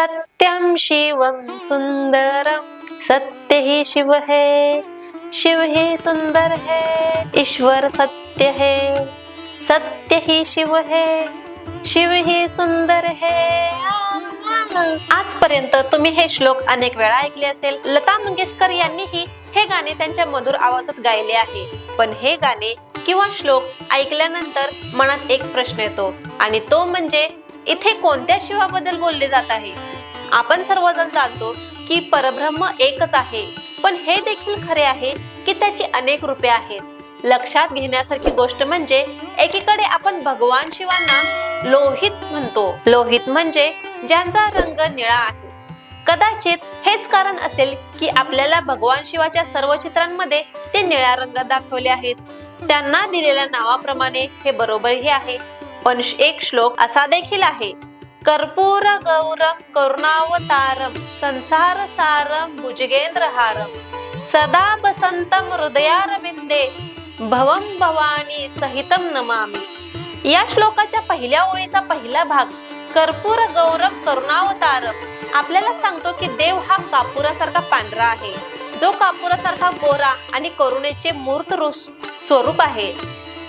सत्यम शिवम सुंदरम सत्य ही शिव है शिव ही सुंदर है ईश्वर सत्य है। सत्य ही शिव है शिव ही सुंदर है। आजपर्यंत तुम्ही हे श्लोक अनेक वेळा ऐकले असेल. लता मंगेशकर यांनीही हे गाणे त्यांच्या मधुर आवाजात गायले आहे. पण हे गाणे किंवा श्लोक ऐकल्यानंतर मनात एक प्रश्न येतो आणि तो म्हणजे इथे कोणत्या शिवाबद्दल बोलले जात आहे? आपण सर्वजण जाणतो की परब्रह्म एकच आहे. पण हे देखील खरे आहे की त्याची अनेक रूपे आहेत. लक्षात घेण्यासारखी गोष्ट म्हणजे एकीकडे आपण भगवान शिवांना लोहित म्हणतो. लोहित म्हणजे ज्यांचा रंग निळा आहे. कदाचित हेच कारण असेल की आपल्याला भगवान शिवाच्या सर्व चित्रांमध्ये ते निळ्या रंगात दाखवले आहेत. त्यांना दिलेल्या नावाप्रमाणे हे बरोबरही आहे. पण एक श्लोक असा देखील आहे. कर्पूर गौरम करुणावतारम संसार सारम भुजगेंद्र हारम सदा बसंतम हृदयारविंदे भवम भवानी सहितम नमामी. या श्लोकाच्या पहिल्या ओळीचा पहिला भाग कर्पूर गौरव करुणावतारम आपल्याला सांगतो की देव हा कापुरासारखा पांढरा आहे. जो कापुरासारखा गोरा आणि करुणेचे मूर्त स्वरूप आहे.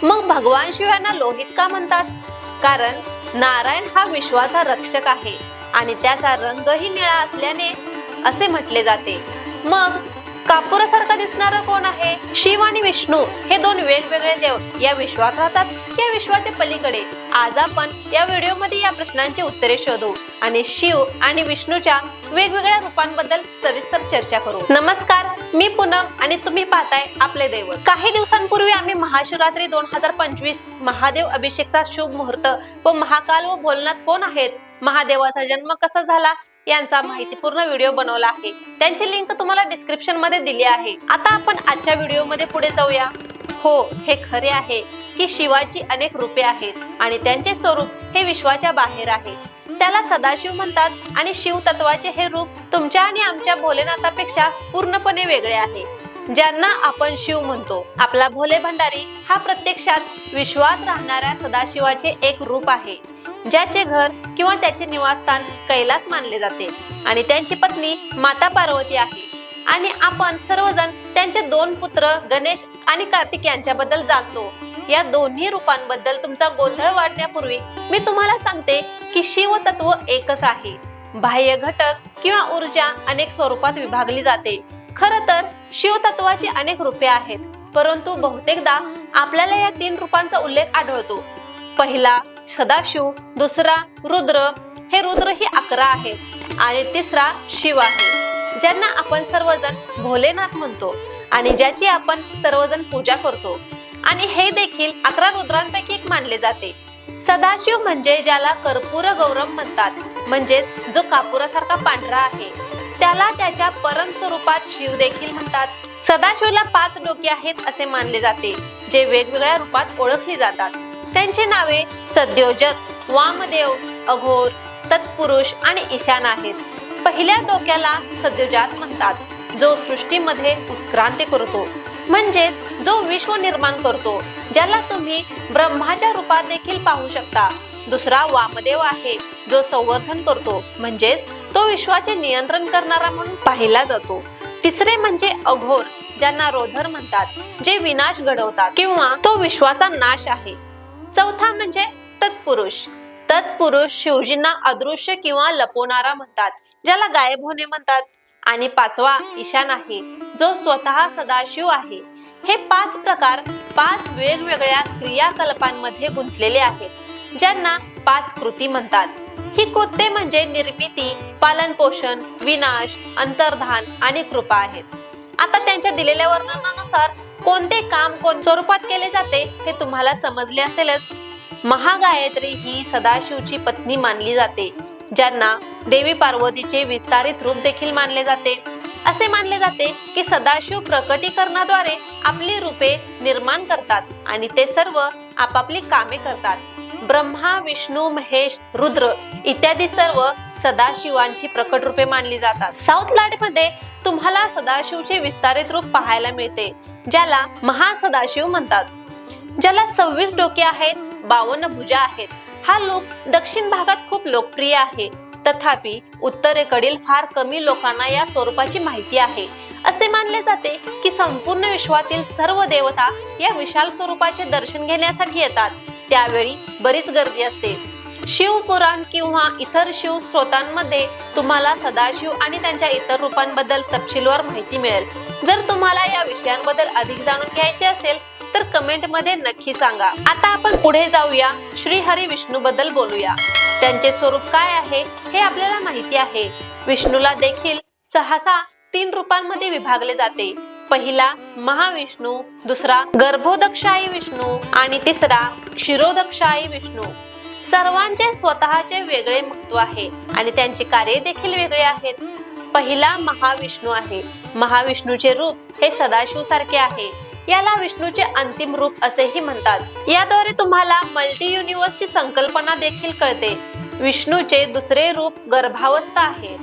मग भगवान शिवांना लोहित का म्हणतात? कारण नारायण हा विश्वाचा रक्षक आहे आणि त्याचा रंगही निळा असल्याने असे म्हटले जाते. मग कापुरासारखा दिसणारा कोण आहे? शिव आणि विष्णू हे दोन वेगवेगळे देव या विश्वात राहतात या विश्वाच्या पलीकडे. आज आपण या व्हिडिओमध्ये या प्रश्नांची उत्तरे शोधू आणि शिव आणि विष्णूच्या वेगवेगळ्या रूपांबद्दल सविस्तर चर्चा करू. नमस्कार मी पूनम आणि तुम्ही पाहताय आपले दैवत. काही दिवसांपूर्वी आम्ही महाशिवरात्री दोन हजार पंचवीस महादेव अभिषेकचा शुभ मुहूर्त व महाकाल व भोलनाथ कोण आहेत? महादेवाचा जन्म कसा झाला? यांचा माहितीपूर्ण व्हिडिओ बनवला आहे. त्यांची लिंक तुम्हाला डिस्क्रिप्शनमध्ये दिली आहे. आता आपण आजच्या व्हिडिओमध्ये पुढे जाऊया. हो हे खरे आहे की शिवाची अनेक रूपे आहेत आणि त्यांचे स्वरूप हे विश्वाच्या बाहेर आहे. त्याला सदाशिव म्हणतात आणि शिव तत्वाचे हे रूप तुमच्या आणि आमच्या भोलेनाथापेक्षा पूर्णपणे वेगळे आहे. ज्यांना आपण शिव म्हणतो आपला भोले भंडारी हा प्रत्यक्षात विश्वात राहणाऱ्या सदाशिवाचे एक रूप आहे. ज्याचे घर किंवा त्याचे निवासस्थान कैलास मानले जाते. आणि त्यांची पत्नी माता पार्वती आहे. आणि आपण सर्वजण त्यांचे दोन पुत्र गणेश आणि कार्तिक यांच्याबद्दल जाणतो. या दोन्ही रूपांबद्दल तुमचा गोंधळ वाढण्यापूर्वी मी तुम्हाला सांगते की शिव तत्व एकच आहे. बाह्य घटक किंवा ऊर्जा अनेक स्वरूपात विभागली जाते. खर तर शिव तत्वाची अनेक रूपे आहेत. परंतु बहुतेकदा आपल्याला या तीन रूपांचा उल्लेख आढळतो. पहिला सदाशिव दुसरा रुद्र. हे रुद्र ही अकरा आहेत आणि तिसरा शिव आहे. ज्यांना आपण सर्वजण भोलेनाथ म्हणतो आणि ज्याची आपण सर्वजण पूजा करतो. आणि हे देखील अकरा रुद्रांपैकी एक मानले जाते. सदाशिव म्हणजे ज्याला कर्पूर गौरव म्हणतात म्हणजेच जो कापुरासारखा पांढरा आहे. त्याला त्याच्या परम स्वरूपात शिव देखील म्हणतात. सदाशिवला पाच डोके आहेत असे मानले जाते जे वेगवेगळ्या रूपात ओळखली जातात. त्यांची नावे सद्योजत वामदेव अघोर तत्पुरुष आणि ईशान आहेत. पहिल्या डोक्याला सद्योजात म्हणतात जो सृष्टीमध्ये उत्क्रांती करतो. म्हणजे जो विश्व निर्माण करतो ज्याला तुम्ही ब्रह्माच्या रूपात देखील पाहू शकता. दुसरा वामदेव आहे जो संवर्धन करतो म्हणजेच तो विश्वाचे नियंत्रण करणारा म्हणून पाहिला जातो. तिसरे म्हणजे अघोर ज्यांना रोधर म्हणतात जे विनाश घडवतात किंवा तो विश्वाचा नाश आहे. चौथा म्हणजे तत्पुरुष. तत्पुरुष शिवजींना अदृश्य किंवा लपवणारा म्हणतात ज्याला गायब होणे म्हणतात. आणि पाचवा ईशान आहे जो स्वतः सदाशिव आहे. हे पाच प्रकार पाच वेगवेगळ्या क्रियाकल्पांमध्ये गुंतलेले आहेत ज्यांना पाच कृती म्हणतात. ही कृत्ये म्हणजे निर्मिती पालन पोषण विनाश अंतर्धान आणि कृपा आहेत. आता त्यांच्या दिलेल्या वर्णनानुसार कोणते काम कोण स्वरूपात केले जाते हे तुम्हाला समजले असेलच. महागायत्री ही सदाशिवची पत्नी मानली जाते ज्यांना देवी पार्वतीचे विस्तारित रूप देखील मानले जाते. असे मानले जाते की सदाशिव प्रकटीकरणाद्वारे आपली रूपे निर्माण करतात आणि ते सर्व आपापली कामे करतात. ब्रह्मा विष्णू महेश रुद्र इत्यादी सर्व सदाशिवांची प्रकट रूपे मानली जातात. साऊथ लाडमध्ये तुम्हाला सदाशिवचे विस्तारित रूप पाहायला मिळते ज्याला महासदाशिव म्हणतात. ज्याला सव्वीस डोके आहेत बावन्न भुजा आहेत. हा लोक दक्षिण भागात खूप लोकप्रिय आहे. तथापि उत्तरेकडील फार कमी लोकांना या स्वरूपाची माहिती आहे. असे मानले जाते की संपूर्ण विश्वातील सर्व देवता या विशाल स्वरूपाचे दर्शन घेण्यासाठी येतात. त्यावेळी बरीच गर्दी असते. शिवपुराण किंवा इतर शिव स्रोतांमध्ये तुम्हाला सदाशिव आणि त्यांच्या इतर रूपांबद्दल तपशीलवार माहिती मिळेल. जर तुम्हाला या विषयांबद्दल अधिक जाणून घ्यायचे असेल तर कमेंटमध्ये नक्की सांगा. आता आपण पुढे जाऊया. श्री हरी विष्णू बद्दल बोलूया. त्यांचे स्वरूप काय आहे हे आपल्याला माहिती आहे. विष्णूला देखील सहसा तीन रूपांमध्ये विभागले जाते. पहिला महाविष्णू दुसरा गर्भोदक्षायी विष्णू आणि तिसरा क्षीरोदक्षायी विष्णू. सर्वांचे स्वतःचे वेगळे महत्त्व आहे आणि त्यांची कार्य देखील वेगळे आहेत. पहिला महाविष्णू आहे. महाविष्णूचे रूप हे सदाशिव सारखे आहे. याला विष्णूचे अंतिम रूप असेही म्हणतात. याद्वारे तुम्हाला मल्टी युनिवर्सची संकल्पना देखील कळते. विष्णूचे दुसरे रूप गर्भावस्था आहे.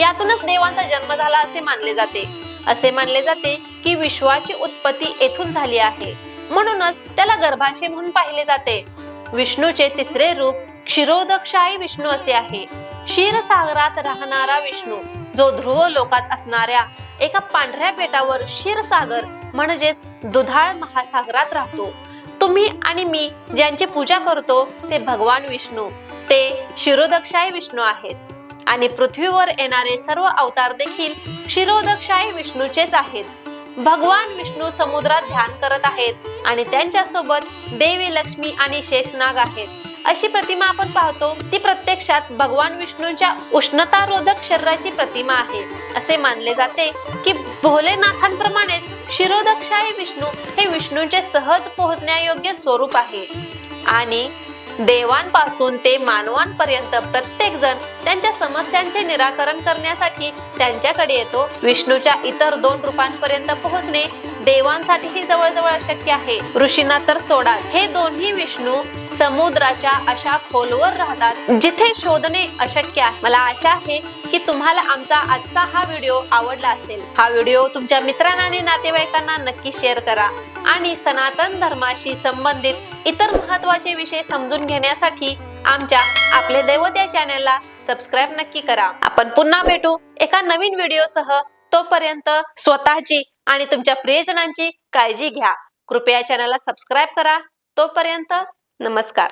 यातूनच देवांचा जन्म झाला असे मानले जाते. असे मानले जाते की विश्वाची उत्पत्ती येथून झाली आहे. म्हणूनच त्याला गर्भाशय म्हणून पाहिले जाते. विष्णूचे तिसरे रूप क्षीरोदक्षायी विष्णू असे आहे. क्षीरसागरात राहणारा विष्णू जो ध्रुव लोकात असणाऱ्या एका पांढऱ्या बेटावर क्षीरसागर म्हणजेच दुधाळ महासागरात राहतो. तुम्ही आणि मी ज्यांची पूजा करतो ते भगवान विष्णू. ते शिरोदक्षाय विष्णू आहेत. आणि पृथ्वीवर येणारे सर्व अवतार देखील क्षीरोदक्षायी विष्णूचेच आहेत. भगवान विष्णू समुद्रात ध्यान करत आहेत आणि त्यांच्यासोबत देवी लक्ष्मी आणि शेषनाग आहेत. अशी प्रतिमा आपण पाहतो ती प्रत्यक्षात भगवान विष्णूंच्या उष्णतारोधक शरीराची प्रतिमा आहे. असे मानले जाते की भोलेनाथांप्रमाणेच क्षीरोदक्षायी विष्णू हे विष्णूंचे सहज पोहोचण्यायोग्य स्वरूप आहे. आणि देवांपासून ते मानवांपर्यंत प्रत्येक जण त्यांच्या समस्यांचे निराकरण करण्यासाठी त्यांच्याकडे येतो. विष्णूच्या इतर दोन रूपांपर्यंत पोहोचणे देवांसाठीही जवळजवळ अशक्य आहे. ऋषींना तर सोडा. हे दोन्ही विष्णू समुद्राच्या अशा खोलवर राहतात जिथे शोधणे अशक्य आहे. मला आशा आहे की तुम्हाला आमचा आजचा हा व्हिडिओ आवडला असेल. हा व्हिडिओ तुमच्या मित्रांना आणि नातेवाईकांना नक्की शेअर करा आणि सनातन धर्माशी संबंधित इतर महत्त्वाचे विषय समजून घेण्यासाठी आमच्या आपले दैवत या चॅनलला सबस्क्राईब नक्की करा. आपण पुन्हा भेटू एका नवीन व्हिडिओ सह तोपर्यंत स्वतःची आणि तुमच्या प्रियजनांची काळजी घ्या. कृपया चॅनलला सबस्क्राईब करा. तोपर्यंत नमस्कार.